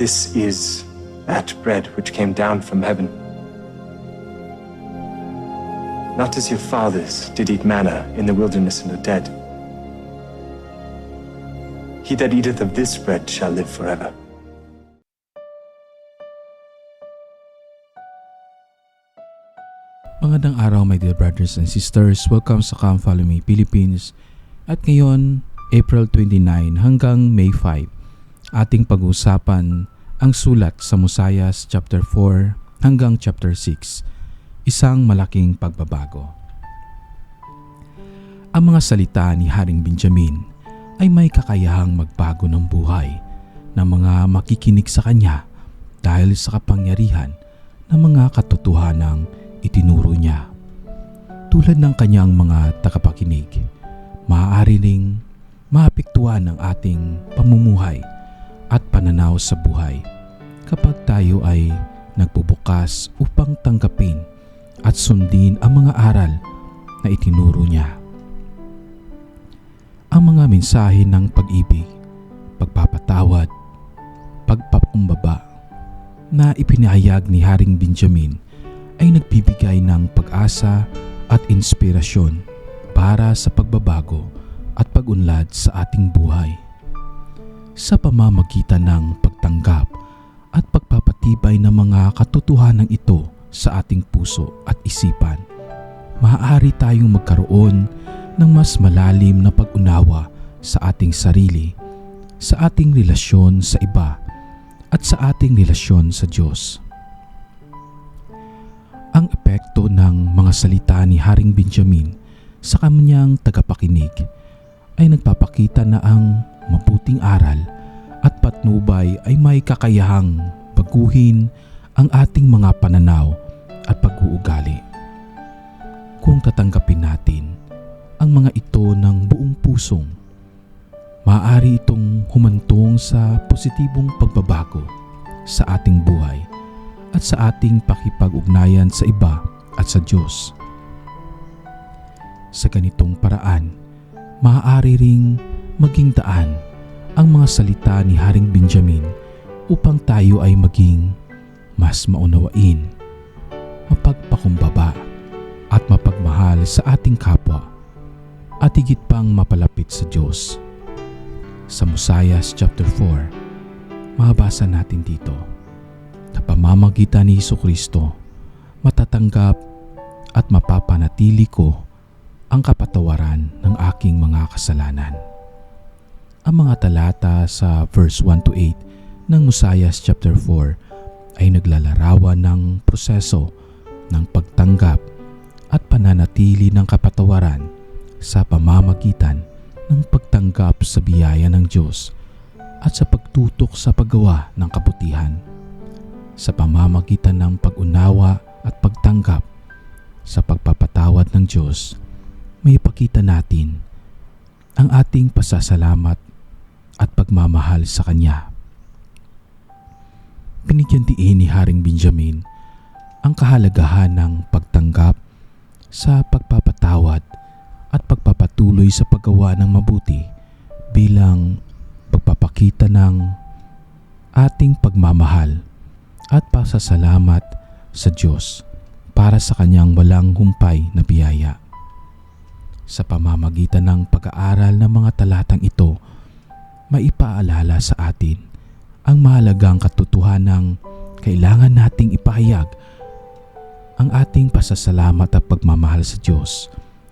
This is that bread which came down from heaven. Not as your fathers did eat manna in the wilderness and are dead. He that eateth of this bread shall live forever. Magandang araw my dear brothers and sisters. Welcome sa Come Follow Me Philippines. At ngayon, April 29 hanggang May 5, ating pag-uusapan ang sulat sa Mosias chapter 4 hanggang chapter 6, isang malaking pagbabago. Ang mga salita ni Haring Benjamin ay may kakayahang magbago ng buhay ng mga makikinig sa kanya dahil sa kapangyarihan ng mga katotohanang itinuro niya. Tulad ng kanyang mga tagapakinig, maaari ring maapektuhan ang ating pamumuhay at pananaw sa buhay kapag tayo ay nagbubukas upang tanggapin at sundin ang mga aral na itinuro niya. Ang mga mensahe ng pag-ibig, pagpapatawad, pagpapumbaba na ipinahayag ni Haring Benjamin ay nagbibigay ng pag-asa at inspirasyon para sa pagbabago at pag-unlad sa ating buhay. Sa pamamagitan ng pagtanggap at pagpapatibay ng mga katotohanan ito sa ating puso at isipan, maaari tayong magkaroon ng mas malalim na pag-unawa sa ating sarili, sa ating relasyon sa iba, at sa ating relasyon sa Diyos. Ang epekto ng mga salita ni Haring Benjamin sa kanyang tagapakinig ay nagpapakita na ang mabuting aral at patnubay ay may kakayahang baguhin ang ating mga pananaw at pag-uugali. Kung tatanggapin natin ang mga ito ng buong pusong, maaari itong humantong sa positibong pagbabago sa ating buhay at sa ating pakipag-ugnayan sa iba at sa Diyos. Sa ganitong paraan, maaari ring maging daan ang mga salita ni Haring Benjamin upang tayo ay maging mas maunawain, mapagpakumbaba at mapagmahal sa ating kapwa at higit pang mapalapit sa Diyos. Sa Mosias chapter 4, mabasa natin dito na pamamagitan ni Heso Kristo, matatanggap at mapapanatili ko ang kapatawaran ng aking mga kasalanan. Ang mga talata sa verse 1 to 8 ng Mosias chapter 4 ay naglalarawan ng proseso ng pagtanggap at pananatili ng kapatawaran sa pamamagitan ng pagtanggap sa biyaya ng Diyos at sa pagtutok sa paggawa ng kabutihan. Sa pamamagitan ng pag-unawa at pagtanggap sa pagpapatawad ng Diyos, may ipakita natin ang ating pasasalamat at pagmamahal sa Kanya. Binigyan diin ni Haring Benjamin ang kahalagahan ng pagtanggap sa pagpapatawad at pagpapatuloy sa paggawa ng mabuti bilang pagpapakita ng ating pagmamahal at pasasalamat sa Diyos para sa kanyang walang humpay na biyaya. Sa pamamagitan ng pag-aaral ng mga talatang ito, maipaalala sa atin ang mahalagang katotohanang kailangan nating ipahayag ang ating pasasalamat at pagmamahal sa Diyos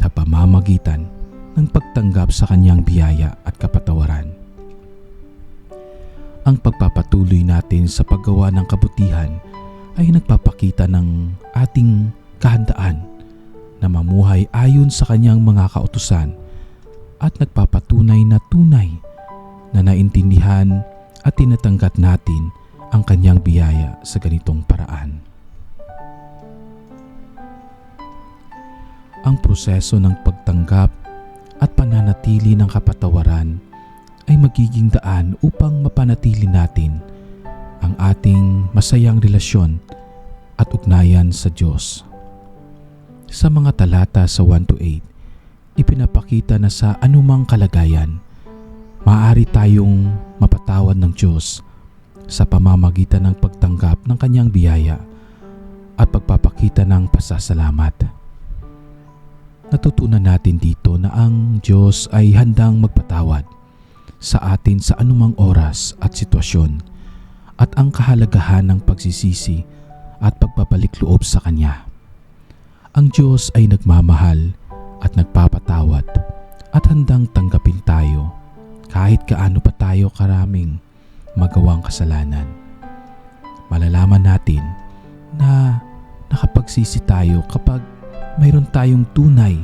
sa pamamagitan ng pagtanggap sa kanyang biyaya at kapatawaran. Ang pagpapatuloy natin sa paggawa ng kabutihan ay nagpapakita ng ating kahandaan na mamuhay ayon sa kanyang mga kautusan at nagpapatunay na tunay na naintindihan at tinatanggap natin ang kanyang biyaya sa ganitong paraan. Ang proseso ng pagtanggap at pananatili ng kapatawaran ay magiging daan upang mapanatili natin ang ating masayang relasyon at ugnayan sa Diyos. Sa mga talata sa 1 to 8, ipinapakita na sa anumang kalagayan, maaari tayong mapatawad ng Diyos sa pamamagitan ng pagtanggap ng kanyang biyaya at pagpapakita ng pasasalamat. Natutunan natin dito na ang Diyos ay handang magpatawad sa atin sa anumang oras at sitwasyon at ang kahalagahan ng pagsisisi at pagpapalik loob sa Kanya. Ang Diyos ay nagmamahal at nagpapatawad at handang tanggapin tayo kahit kaano pa tayo karaming magawang kasalanan. Malalaman natin na nakapagsisi tayo kapag mayroon tayong tunay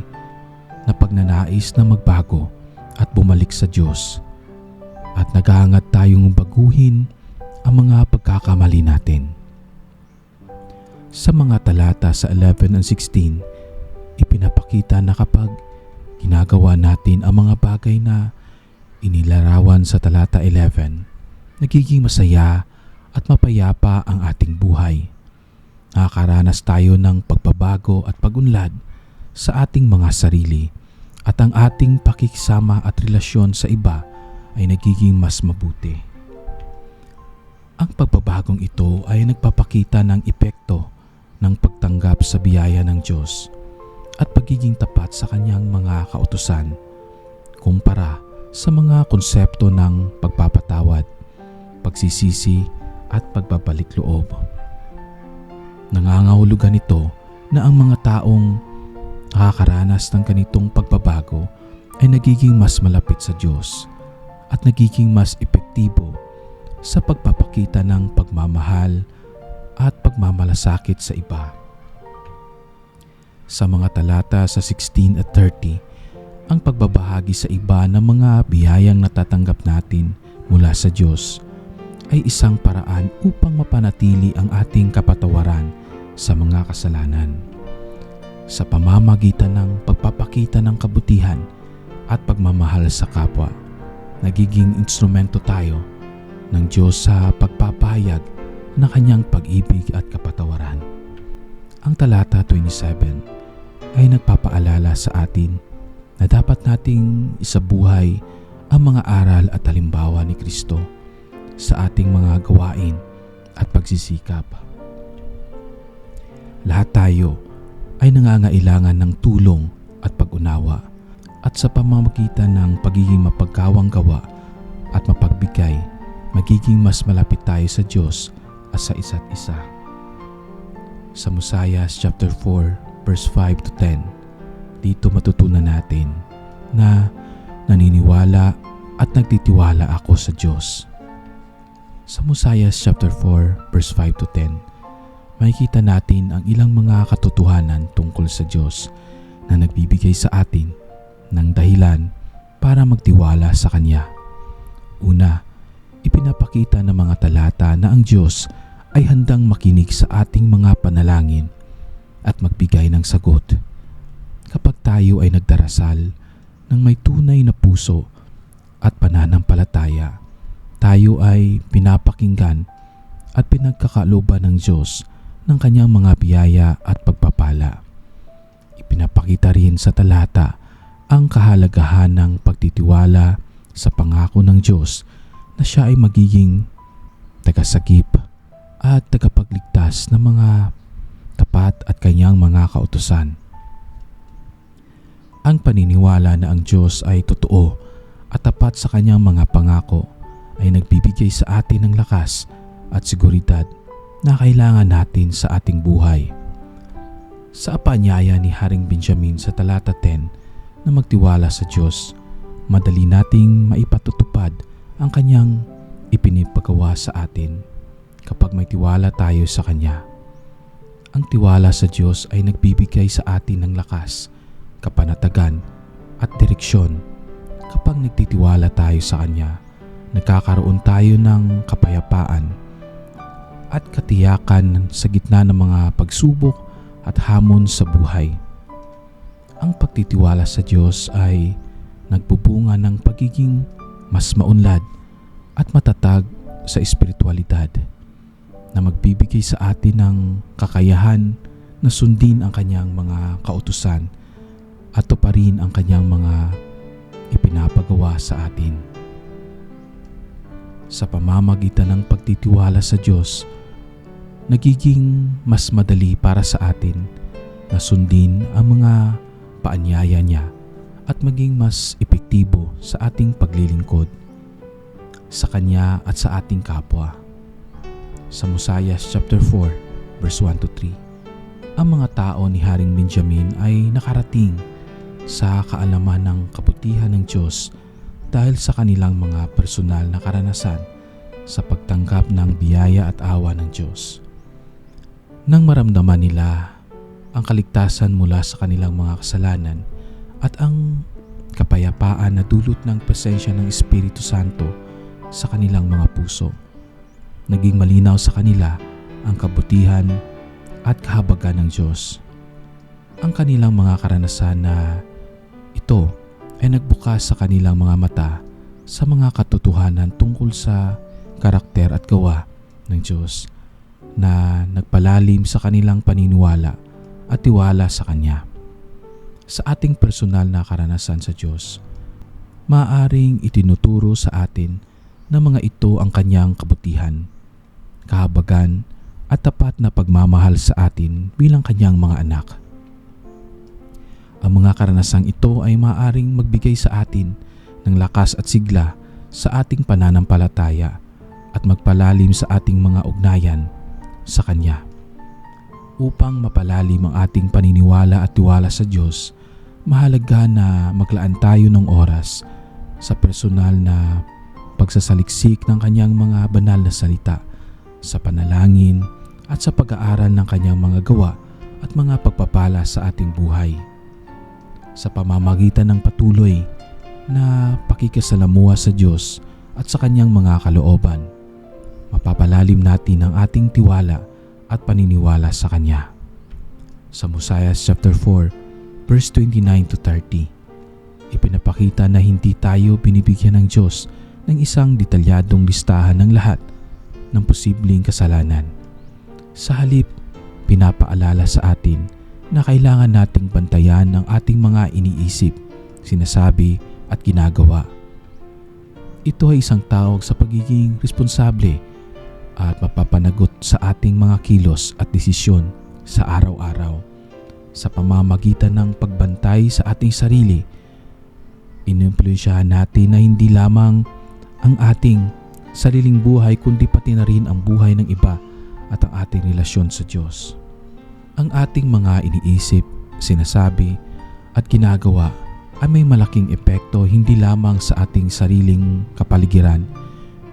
na pagnanais na magbago at bumalik sa Diyos at naghahangat tayong baguhin ang mga pagkakamali natin. Sa mga talata sa 11 and 16, ipinapakita na kapag ginagawa natin ang mga bagay na inilarawan sa talata 11, nagiging masaya at mapayapa ang ating buhay. Nakakaranas tayo ng pagbabago at pagunlad sa ating mga sarili at ang ating pakikisama at relasyon sa iba ay nagiging mas mabuti. Ang pagbabagong ito ay nagpapakita ng epekto ng pagtanggap sa biyaya ng Diyos at pagiging tapat sa kanyang mga kautusan kumpara sa mga konsepto ng pagpapatawad, pagsisisi at pagbabalik loob. Nangangahulugan ito na ang mga taong nakakaranas ng ganitong pagbabago ay nagiging mas malapit sa Diyos at nagiging mas epektibo sa pagpapakita ng pagmamahal at pagmamalasakit sa iba. Sa mga talata sa 16 at 30, ang pagbabahagi sa iba ng mga biyayang natatanggap natin mula sa Diyos ay isang paraan upang mapanatili ang ating kapatawaran sa mga kasalanan. Sa pamamagitan ng pagpapakita ng kabutihan at pagmamahal sa kapwa, nagiging instrumento tayo ng Diyos sa pagpapahayag ng kanyang pag-ibig at kapatawaran. Ang talata 27 ay nagpapaalala sa atin na dapat nating isabuhay ang mga aral at halimbawa ni Kristo sa ating mga gawain at pagsisikap. Lahat tayo ay nangangailangan ng tulong at pag-unawa at sa pamamagitan ng pagiging mapagkawang gawa at mapagbigay, magiging mas malapit tayo sa Diyos at sa isa't isa. Sa Musayas chapter 4 verse 5 to 10, dito matutunan natin na naniniwala at nagtitiwala ako sa Diyos. Sa Musayas chapter 4 verse 5 to 10, makikita natin ang ilang mga katotohanan tungkol sa Diyos na nagbibigay sa atin ng dahilan para magtiwala sa Kanya. Una, ipinapakita ng mga talata na ang Diyos ay handang makinig sa ating mga panalangin at magbigay ng sagot. Kapag tayo ay nagdarasal ng may tunay na puso at pananampalataya, tayo ay pinapakinggan at pinagkakaloban ng Diyos ng kanyang mga biyaya at pagpapala. Ipinapakita rin sa talata ang kahalagahan ng pagtitiwala sa pangako ng Diyos na siya ay magiging tagasagip at tagapagligtas ng mga tapat at kanyang mga kautusan. Ang paniniwala na ang Diyos ay totoo at tapat sa kanyang mga pangako ay nagbibigay sa atin ng lakas at seguridad na kailangan natin sa ating buhay. Sa apanyaya ni Haring Benjamin sa talata 10 na magtiwala sa Diyos, madali nating maipatutupad ang kanyang ipinipagawa sa atin kapag may tiwala tayo sa Kanya. Ang tiwala sa Diyos ay nagbibigay sa atin ng lakas, kapanatagan at direksyon. Kapag nagtitiwala tayo sa Kanya, nagkakaroon tayo ng kapayapaan at katiyakan sa gitna ng mga pagsubok at hamon sa buhay. Ang pagtitiwala sa Diyos ay nagbubunga ng pagiging mas maunlad at matatag sa espiritualidad na magbibigay sa atin ng kakayahan na sundin ang kanyang mga kautusan at tuparin ang kanyang mga ipinapagawa sa atin. sa pamamagitan ng pagtitiwala sa Diyos, nagiging mas madali para sa atin na sundin ang mga paanyaya niya at maging mas epektibo sa ating paglilingkod sa Kanya at sa ating kapwa. Sa Mosiah chapter 4 verse 1 to 3, ang mga tao ni Haring Benjamin ay nakarating sa kaalaman ng kabutihan ng Diyos dahil sa kanilang mga personal na karanasan sa pagtanggap ng biyaya at awa ng Diyos. Nang maramdaman nila ang kaligtasan mula sa kanilang mga kasalanan at ang kapayapaan na dulot ng presensya ng Espiritu Santo sa kanilang mga puso. Naging malinaw sa kanila ang kabutihan at kahabagan ng Diyos. Ang kanilang mga karanasan na ito ay nagbukas sa kanilang mga mata sa mga katotohanan tungkol sa karakter at gawa ng Diyos na nagpalalim sa kanilang paniniwala at tiwala sa Kanya. Sa ating personal na karanasan sa Diyos, maaring itinuturo sa atin na mga ito ang Kanyang kabutihan, kahabagan at tapat na pagmamahal sa atin bilang Kanyang mga anak. Ang mga karanasang ito ay maaaring magbigay sa atin ng lakas at sigla sa ating pananampalataya at magpalalim sa ating mga ugnayan sa Kanya. Upang mapalalim ang ating paniniwala at tiwala sa Diyos, mahalaga na maglaan tayo ng oras sa personal na pagsasaliksik ng Kanyang mga banal na salita, sa panalangin at sa pag-aaral ng Kanyang mga gawa at mga pagpapala sa ating buhay. Sa pamamagitan ng patuloy na pakikisalamuha sa Diyos at sa Kanyang mga kalooban, mapapalalim natin ang ating tiwala at paniniwala sa Kanya. Sa Mosiah chapter 4, verse 29 to 30, ipinapakita na hindi tayo binibigyan ng Diyos ng isang detalyadong listahan ng lahat ng posibleng kasalanan. Sa halip, pinapaalala sa atin na kailangan nating bantayan ng ating mga iniisip, sinasabi at ginagawa. Ito ay isang tawag sa pagiging responsable at mapapanagot sa ating mga kilos at desisyon sa araw-araw. Sa pamamagitan ng pagbantay sa ating sarili, inimpluensyahan natin na hindi lamang ang ating sariling buhay kundi pati na rin ang buhay ng iba at ang ating relasyon sa Diyos. Ang ating mga iniisip, sinasabi at ginagawa ay may malaking epekto hindi lamang sa ating sariling kapaligiran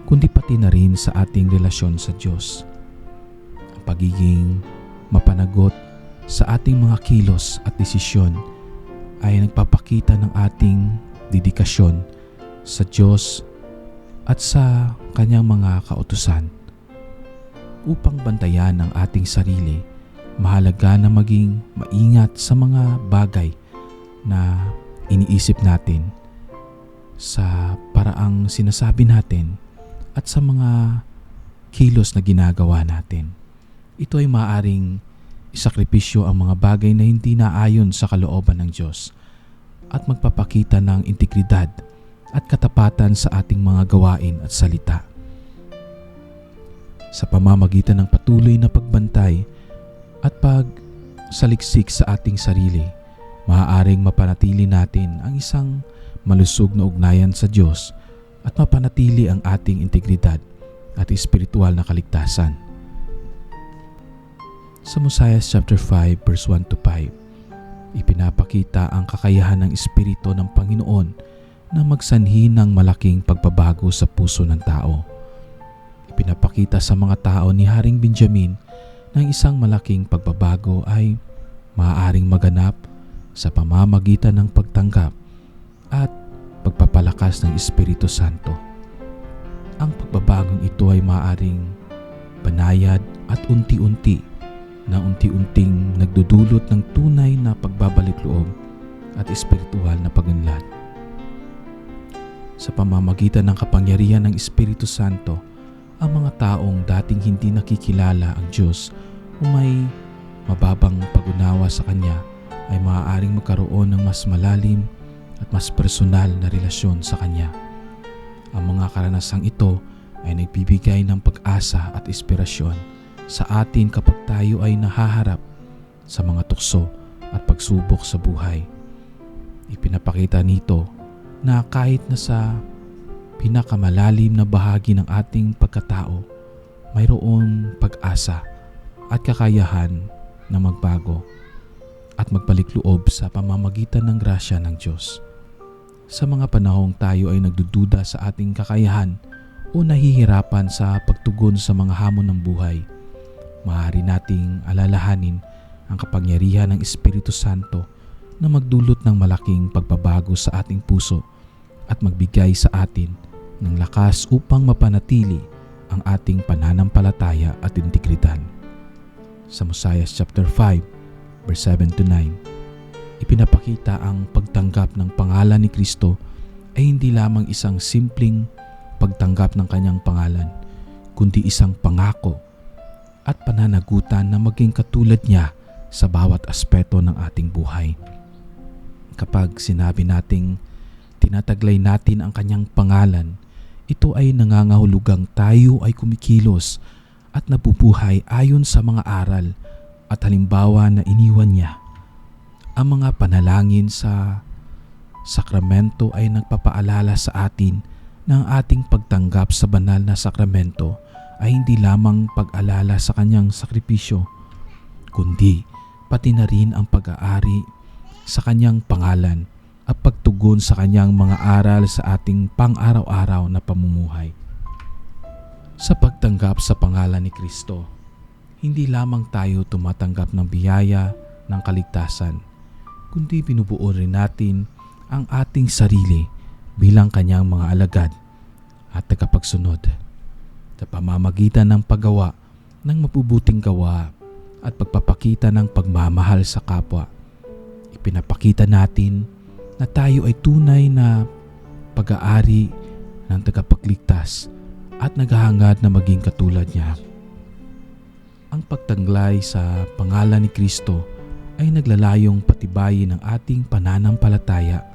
kundi pati na rin sa ating relasyon sa Diyos. Ang pagiging mapanagot sa ating mga kilos at desisyon ay nagpapakita ng ating dedikasyon sa Diyos at sa kanyang mga kautusan. Upang bantayan ang ating sarili, mahalaga na maging maingat sa mga bagay na iniisip natin sa paraang sinasabi natin at sa mga kilos na ginagawa natin. Ito ay maaring isakripisyo ang mga bagay na hindi naayon sa kalooban ng Diyos at magpapakita ng integridad at katapatan sa ating mga gawain at salita. Sa pamamagitan ng patuloy na pagbantay at pagsaliksik sa ating sarili, maaaring mapanatili natin ang isang malusog na ugnayan sa Diyos at mapanatili ang ating integridad at espiritual na kaligtasan. Sa Mosiah chapter 5 verse 1 to 5, ipinapakita ang kakayahan ng Espiritu ng Panginoon na magsanhi ng malaking pagbabago sa puso ng tao. Ipinapakita sa mga tao ni Haring Benjamin na isang malaking pagbabago ay maaaring maganap sa pamamagitan ng pagtanggap at pagpapalakas ng Espiritu Santo. Ang pagbabagong ito ay maaaring banayad at unti-unti na unti-unting nagdudulot ng tunay na pagbabalik loob at espiritual na pagunlad. Sa pamamagitan ng kapangyarihan ng Espiritu Santo, ang mga taong dating hindi nakikilala ang Diyos o may mababang pagunawa sa Kanya ay maaaring magkaroon ng mas malalim at mas personal na relasyon sa Kanya. Ang mga karanasang ito ay nagbibigay ng pag-asa at inspirasyon sa atin kapag tayo ay nahaharap sa mga tukso at pagsubok sa buhay. Ipinapakita nito na kahit na sa pinakamalalim na bahagi ng ating pagkatao, mayroon pag-asa at kakayahan na magbago at magbalik loob sa pamamagitan ng grasya ng Diyos. Sa mga panahong tayo ay nagdududa sa ating kakayahan o nahihirapan sa pagtugon sa mga hamon ng buhay, maaari nating alalahanin ang kapangyarihan ng Espiritu Santo na magdulot ng malaking pagbabago sa ating puso at magbigay sa atin ng lakas upang mapanatili ang ating pananampalataya at integridad. Sa Mosiah chapter 5 verse 7 to 9, ipinapakita ang pagtanggap ng pangalan ni Kristo ay hindi lamang isang simpleng pagtanggap ng kanyang pangalan, kundi isang pangako at pananagutan na maging katulad niya sa bawat aspeto ng ating buhay. Kapag sinabi nating tinataglay natin ang kanyang pangalan, ito ay nangangahulugang tayo ay kumikilos at nabubuhay ayon sa mga aral at halimbawa na iniwan niya. Ang mga panalangin sa sakramento ay nagpapaalala sa atin na ang ating pagtanggap sa banal na sakramento ay hindi lamang pag-alala sa kanyang sakripisyo, kundi pati na rin ang pag-aari sa kanyang pangalan at pagtugon sa kanyang mga aral sa ating pang-araw-araw na pamumuhay. Sa pagtanggap sa pangalan ni Kristo, hindi lamang tayo tumatanggap ng biyaya ng kaligtasan, kundi binubuo rin natin ang ating sarili bilang kanyang mga alagad at tagapagsunod sa pamamagitan ng paggawa ng mabubuting gawa at pagpapakita ng pagmamahal sa kapwa. Ipinapakita natin na tayo ay tunay na pag-aari ng tagapagligtas at naghahangad na maging katulad niya. Ang pagtanglay sa pangalan ni Kristo ay naglalayong patibayin ang ating pananampalataya,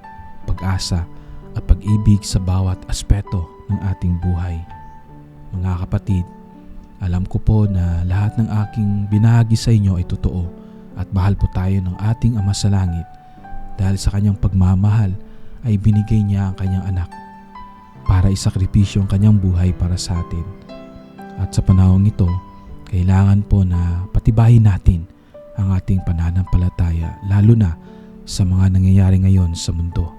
pag-asa at pag-ibig sa bawat aspeto ng ating buhay. Mga kapatid, alam ko po na lahat ng aking binahagi sa inyo ay totoo at mahal po tayo ng ating Ama sa Langit dahil sa kanyang pagmamahal ay binigay niya ang kanyang anak para isakripisyo ang kanyang buhay para sa atin. At sa panahong ito, kailangan po na patibayin natin ang ating pananampalataya lalo na sa mga nangyayari ngayon sa mundo.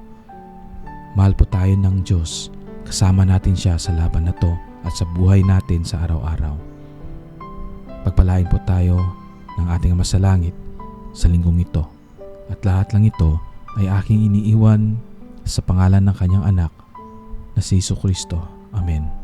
Mahal po tayo ng Diyos, kasama natin siya sa laban na to at sa buhay natin sa araw-araw. Pagpalain po tayo ng ating Ama sa Langit sa linggong ito. At lahat lang ito ay aking iniiwan sa pangalan ng kanyang anak na si Iso Kristo. Amen.